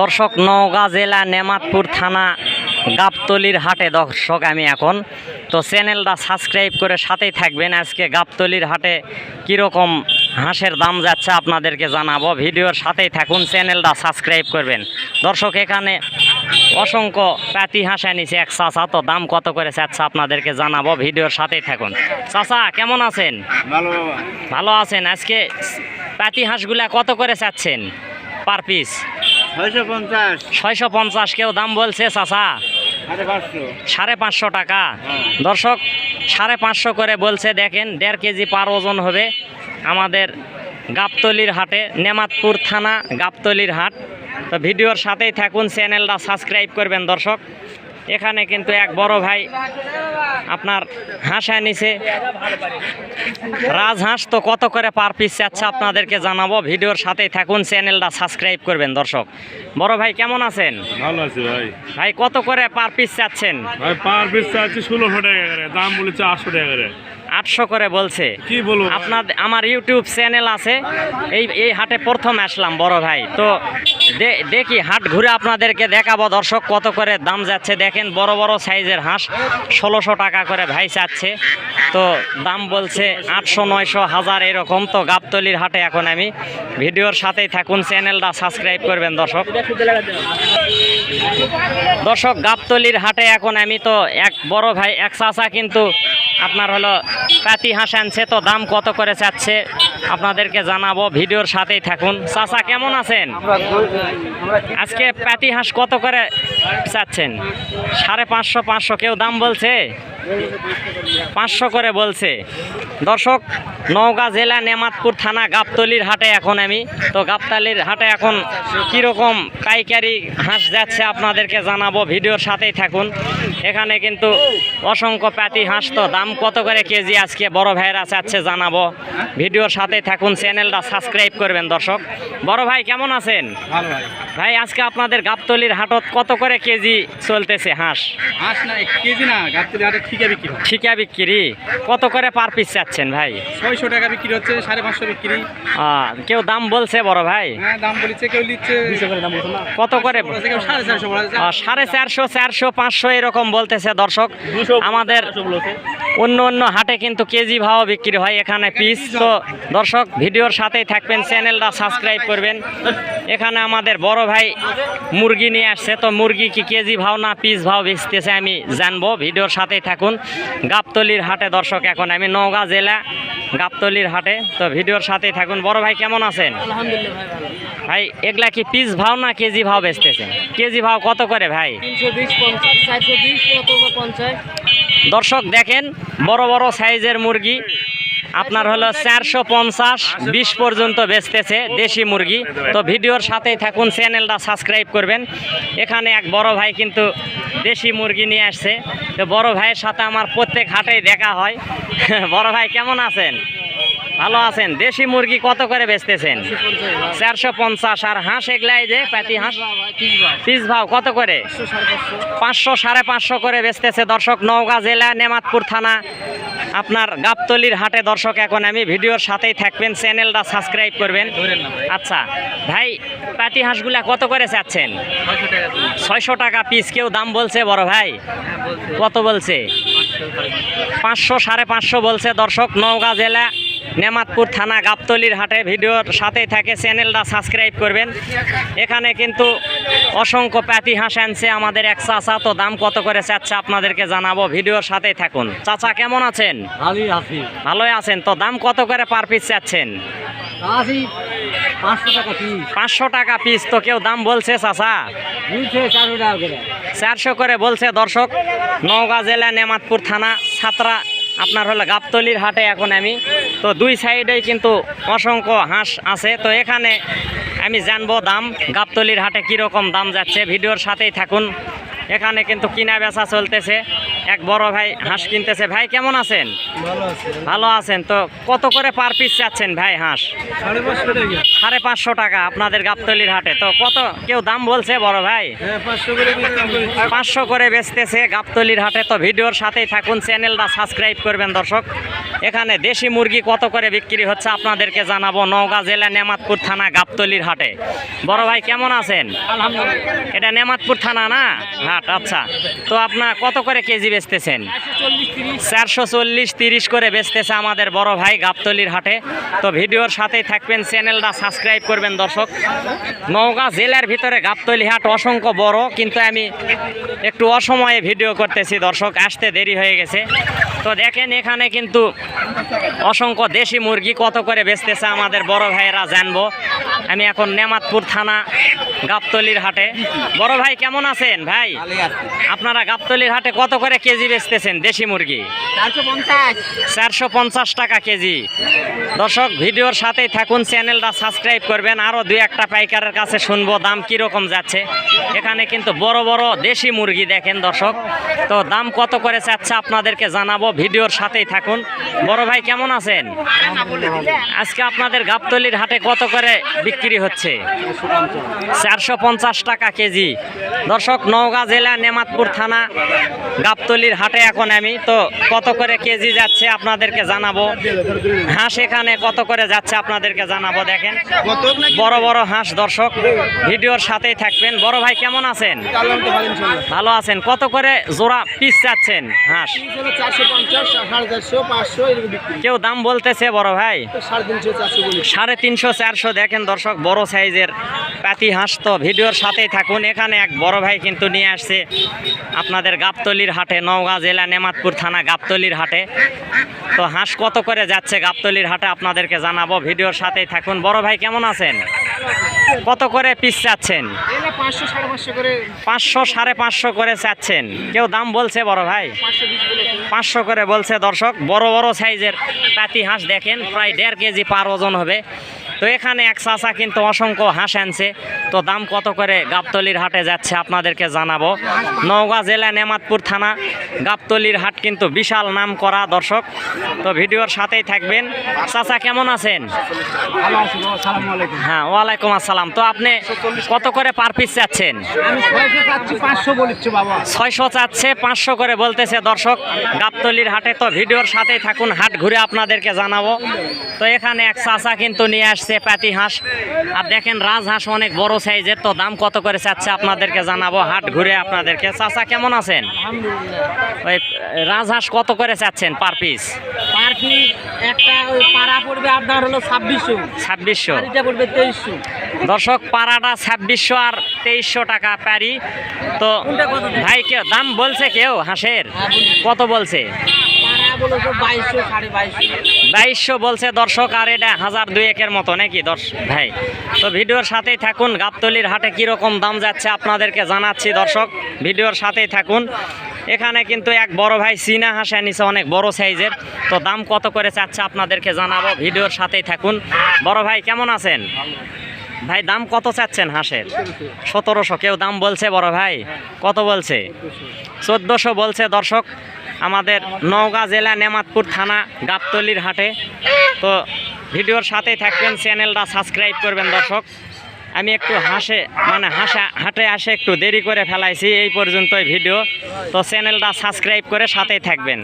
দর্শক নওগাঁ জেলা নেমাতপুর থানা গাবতলির হাটে দর্শক আমি এখন। তো চ্যানেলটা সাবস্ক্রাইব করে সাথেই থাকবেন। আজকে গাবতলির হাটে কীরকম হাঁসের দাম যাচ্ছে আপনাদেরকে জানাব। ভিডিওর সাথেই থাকুন চ্যানেলটা সাবস্ক্রাইব করবেন। দর্শক এখানে অসংখ্য প্যাতি হাঁস এনেছে এক চাচা। তো দাম কত করে চাচ্ছে আপনাদেরকে জানাব। ভিডিওর সাথেই থাকুন। চাচা কেমন আছেন? ভালো। ভালো আছেন। আজকে প্যাতি হাঁসগুলা কত করে চাচ্ছেন? Per piece? ছয়শো পঞ্চাশ। কেউ দাম বলছে চাষা সাড়ে পাঁচশো। সাড়ে পাঁচশো টাকা। দর্শক সাড়ে পাঁচশো করে বলছে দেখেন দেড় কেজি পার ওজন হবে আমাদের গাবতলির হাটে নেমাতপুর থানা গাবতলির হাট। তো ভিডিওর সাথেই থাকুন চ্যানেলটা সাবস্ক্রাইব করবেন দর্শক। এখানে কিন্তু এক বড় ভাই আপনার হাঁস আনিছে রাজহাঁস তো কত করে পার পিস চাচ্ছে আপনাদেরকে জানাব। ভিডিওর সাথেই থাকুন চ্যানেলটা সাবস্ক্রাইব করবেন দর্শক। বড় ভাই কেমন আছেন? ভালো আছি ভাই। ভাই কত করে পার পিস চাচ্ছেন? ভাই পার পিস চাচ্ছি ষোলোশো টাকা করে দাম বলেছে আটশো টাকা করে। আটশো করে বলছে। কি বলব আপনার আমার ইউটিউব চ্যানেল আছে। এই এই হাটে প্রথম আসলাম বড় ভাই। তো দেখি হাট ঘুরে আপনাদেরকে দেখাবো। দর্শক কত করে দাম যাচ্ছে? দেখেন বড় বড় সাইজের হাঁস ষোলোশো টাকা করে ভাই চাচ্ছে। তো দাম বলছে আটশো নয়শো হাজার এরকম। তো গাবতলির হাটে এখন আমি ভিডিওর সাথেই থাকুন চ্যানেলটা সাবস্ক্রাইব করবেন দর্শক। দর্শক গাবতলির হাটে এখন আমি তো এক বড় ভাই এক চাচা কিন্তু আপনার হলো কাতি হাঁস আনছে তো দাম কত করে চাচ্ছে? আপনাদেরকে জানাব, ভিডিওর সাথেই থাকুন। চাচা, কেমন আছেন? আজকে পাতি হাঁস কত করে চাচ্ছেন? সাড়ে পাঁচশো পাঁচশো, কেউ দাম বলছে? পাঁচশো করে বলছে। দর্শক, নওগাঁ জেলা নেমাতপুর থানা গাবতলির হাটে এখন আমি। তো গাবতলির হাটে এখন কীরকম পাইকারি হাঁস যাচ্ছে আপনাদেরকে জানাব, ভিডিওর সাথেই থাকুন। এখানে কিন্তু অসংখ্য প্যাতি হাঁস তো। দাম কত করে কেজি আজকে বড় ভাইয়েরা চাচ্ছে জানাব। ভিডিওর সাথেই থাকুন চ্যানেলটা সাবস্ক্রাইব করবেন দর্শক। বড় ভাই কেমন আছেন? ভালো ভাই। ভাই আজকে আপনাদের গাবতলির হাটত কত করে কেজি চলতেছে হাঁস? হাঁস না কেজি না গাবতলি হাটে ঠিকা বিক্রি ঠিকা বিক্রি? কত করে পার পিস চাচ্ছেন ভাই? ছয়শো টাকা বিক্রি হচ্ছে সাড়ে পাঁচশো বিক্রি। আহ, কেউ দাম বলছে বড় ভাই? হ্যাঁ দাম বলেছে কেউ নিচ্ছে দাম বলছে না? কত করে? সাড়ে চারশো সাড়ে চারশো চারশো পাঁচশো এরকম বলতেছে দর্শক। আমাদের অন্য অন্য হাটে কিন্তু কেজি ভাও বিক্রি হয় এখানে পিস। তো দর্শক ভিডিওর সাথেই থাকবেন চ্যানেলটা সাবস্ক্রাইব করবেন। এখানে আমাদের বড় ভাই মুরগি নিয়ে আসছে। তো মুরগি কি কেজি ভাও না পিস ভাও বেচতেছে আমি জানব। ভিডিওর সাথেই থাকুন। গাবতলির হাটে দর্শক এখন আমি নওগাঁ জেলা গাবতলির হাটে। তো ভিডিওর সাথেই থাকুন। বড় ভাই কেমন আছেন? ভাই এগুলা কি পিস ভাও না কেজি ভাও বেচতেছে কেজি ভাও কত করে ভাই? তিনশো বিশ পঞ্চাশ চারশো বিশ পঞ্চাশ? দর্শক দেখেন, বড় বড় সাইজের মুরগি। আপনার হলো চারশো পঞ্চাশ, বিশ পর্যন্ত বেচতেছে দেশি মুরগি। তো ভিডিওর সাথেই থাকুন, চ্যানেলটা সাবস্ক্রাইব করবেন। এখানে এক বড় ভাই কিন্তু দেশি মুরগি নিয়ে আসছে। তো বড় ভাইয়ের সাথে আমার প্রত্যেক হাটেই দেখা হয়। বড় ভাই, কেমন আছেন? ভালো আছেন? দেশি মুরগি কত করে বেচতেছেন? চারশো পঞ্চাশ। আর হাঁস এগুলাই যে পাতি হাঁস? পিস ভাও কত করে? পাঁচশো, সাড়ে পাঁচশো করে বেচতেছে দর্শক। নওগাঁ জেলা, নেমাতপুর থানা। আপনার গাবতলির হাটে দর্শক, এখন আমি ভিডিওর সাথেই থাকবেন। চ্যানেলটা সাবস্ক্রাইব করবেন। আচ্ছা ভাই পাতি হাঁসগুলা কত করে চাচ্ছেন? ছয়শো টাকা পিস, কেউ দাম বলছে বড় ভাই? কত বলছে? পাঁচশো, সাড়ে পাঁচশো বলছে দর্শক। নওগাঁ জেলা নেমাতপুর থানা গাবতলির হাটে ভিডিওর সাথেই থাকে। চ্যানেলটা সাবস্ক্রাইব করবেন। এখানে কিন্তু অসংখ্য প্যাতি হাঁস আনছে আমাদের এক চাচা। তো দাম কত করে চাচ্ছে আপনাদেরকে জানাব। ভিডিওর সাথেই থাকুন। চাচা কেমন আছেন? ভালোই আছেন তো? দাম কত করে পার পিস চাচ্ছেন? পাঁচশো টাকা পিস পাঁচশো টাকা পিস তো কেউ দাম বলছে চাচা? চারশো করে। চারশো করে বলছে দর্শক। নওগাঁ জেলা নেমাতপুর থানা ছাত্রা আপনার হলো গাবতলির হাটে এখন আমি তো দুই সাইডেই কিন্তু অসংখ্য হাঁস আছে। তো এখানে আমি জানব দাম গাবতলির হাটে কীরকম দাম যাচ্ছে। ভিডিওর সাথেই থাকুন। এখানে কিন্তু কিনা বেচা চলতেছে। এক বড় ভাই হাঁস কিনতেছে। ভাই কেমন আছেন? ভালো আছেন। তো কত করে পার পিস চাচ্ছেন ভাই হাঁস? সাড়ে পাঁচশো টাকা। আপনাদের গাবতলির হাটে। তো কত কেউ দাম বলছে বড় ভাই? হ্যাঁ পাঁচশো করে বেচতেছে গাবতলির হাটে। তো ভিডিওর সাথেই থাকুন। চ্যানেলটা সাবস্ক্রাইব করবেন দর্শক। এখানে দেশি মুরগি কত করে বিক্রি হচ্ছে আপনাদেরকে জানাব। নওগাঁ জেলা নেমাতপুর থানা গাবতলির হাটে। বড় ভাই কেমন আছেন? এটা নেমাতপুর থানা না? হাট আচ্ছা। তো আপনার কত করে কেজি বেচতেছেন? চারশো চল্লিশ তিরিশ করে বেচতেছে আমাদের বড় ভাই গাবতলির হাটে। তো ভিডিওর সাথেই থাকবেন চ্যানেলটা সাবস্ক্রাইব করবেন দর্শক। নওগাঁ জেলার ভিতরে গাবতলি হাট অসংখ্য বড় কিন্তু আমি একটু অসময়ে ভিডিও করতেছি দর্শক আসতে দেরি হয়ে গেছে। তো দেখেন এখানে কিন্তু অসংখ্য দেশি মুরগি কত করে বেচতেছে আমাদের বড় ভাইয়েরা জানব। আমি এখন নেমাতপুর থানা গাবতলির হাটে। বড় ভাই কেমন আছেন ভাই? আপনারা গাবতলির হাটে কত করে কেজি বেচতেছেন দেশি মুরগি? চারশো পঞ্চাশ। টাকা কেজি। দর্শক ভিডিওর সাথেই থাকুন চ্যানেলটা সাবস্ক্রাইব করবেন আরও দুই একটা পাইকারের কাছে শুনব দাম কীরকম যাচ্ছে। এখানে কিন্তু বড় বড় দেশি মুরগি দেখেন দর্শক। তো দাম কত করে চাচ্ছে আপনাদেরকে জানাব ভিডিওর সাথেই থাকুন। বড় ভাই কেমন আছেন? আজকে আপনাদের গাবতলির হাটে কত করে বিক্রি হচ্ছে। চারশো পঞ্চাশ টাকা কেজি। দর্শক, নওগাঁ জেলা নেমাতপুর থানা, গাবতলির হাটে এখন আমি। তো কত করে কেজি যাচ্ছে আপনাদেরকে জানাব। হাঁস এখানে কত করে যাচ্ছে আপনাদেরকে জানাব দেখেন। বড় বড় হাঁস দর্শক, ভিডিওর সাথেই থাকবেন। বড় ভাই, কেমন আছেন? ভালো আছেন। কত করে জোড়া পিস চাচ্ছেন হাঁস? কেউ দাম বলতেছে বড় ভাই? সাড়ে তিনশো, চারশো দেখেন দর্শক। বড় সাইজের পাতি হাঁস তো ভিডিওর সাথেই থাকুন। এখানে এক বড় ভাই কিন্তু নিয়ে আসছে আপনাদের গাবতলির হাটে নওগাঁ জেলা নেমাতপুর থানা গাবতলির হাটে। তো হাঁস কত করে যাচ্ছে গাবতলির হাটে আপনাদেরকে জানাব। ভিডিওর সাথেই থাকুন। বড় ভাই কেমন আছেন? কত করে পিস চাচ্ছেন? পাঁচশো সাড়ে পাঁচশো করে। চাচ্ছেন। কেউ দাম বলছে বড় ভাই? পাঁচশো পাঁচশো করে বলছে দর্শক। বড় বড় সাইজের পাতি হাঁস দেখেন। প্রায় দেড় কেজি পার ওজন হবে। তো এখানে এক চাচা কিন্তু অসংখ্য হাঁস আনছে। তো দাম কত করে গাবতলির হাটে যাচ্ছে আপনাদেরকে জানাব। নওগাঁ জেলা নেমাতপুর থানা গাবতলির হাট কিন্তু বিশাল নাম করা দর্শক। তো ভিডিওর সাথেই থাকবেন। চাচা কেমন আছেন? হ্যাঁ ওয়ালাইকুম আসসালাম। তো আপনি কত করে পার পিস চাচ্ছেন? আমি ছয়শো চাচ্ছি পাঁচশো বলিচ্ছি বাবা। ছয়শো চাচ্ছে পাঁচশো করে বলতেছে দর্শক। গাবতলির হাটে তো ভিডিওর সাথেই থাকুন হাট ঘুরে আপনাদেরকে জানাব। তো এখানে এক চাচা কিন্তু নিয়ে আসছে। পাতি হাঁস। আর দেখেন রাজহাঁস অনেক বড় সাইজের তো দাম কত করে চাচ্ছে আপনাদেরকে জানাব। হাট ঘুরে আপনাদেরকে। চাচা কেমন আছেন? ওই রাজহাঁস কত করে চাচ্ছেন পার পিস? একটা পাড়া পড়বে আপনার হলো ছাব্বিশশো। ছাব্বিশশো। পড়বে তেইশশো। দর্শক পাড়াটা ছাব্বিশশো আর তেইশশো টাকা প্যারি তো ভাই কেউ দাম বলছে কেউ হাঁসের? হ্যাঁ, কত বলছে? বাইশশো বলছে দর্শক, আর এটা হাজার দুয়েকের মতো নাকি দর্শক ভাই? তো ভিডিওর সাথেই থাকুন, গাবতলির হাটে কীরকম দাম যাচ্ছে আপনাদেরকে জানাচ্ছি দর্শক, ভিডিওর সাথেই থাকুন। এখানে কিন্তু এক বড় ভাই চীনা হাঁস আনিছে অনেক বড় সাইজের, তো দাম কত করে চাচ্ছে আপনাদেরকে জানাব, ভিডিওর সাথেই থাকুন। বড় ভাই, কেমন আছেন? ভাই, দাম কত চাচ্ছেন হাঁসের? সতেরোশো, কেউ দাম বলছে বড় ভাই? কত বলছে? চোদ্দোশো বলছে দর্শক আমাদের নওগাঁ জেলা নেমাতপুর থানা গাবতলির হাটে। তো ভিডিওর সাথেই থাকবেন, চ্যানেলটা সাবস্ক্রাইব করবেন দর্শক। আমি একটু হাসে মানে হাসা, হাটে আসে একটু দেরি করে ফেলাইছি, এই পর্যন্তই ভিডিও। তো চ্যানেলটা সাবস্ক্রাইব করে সাথেই থাকবেন।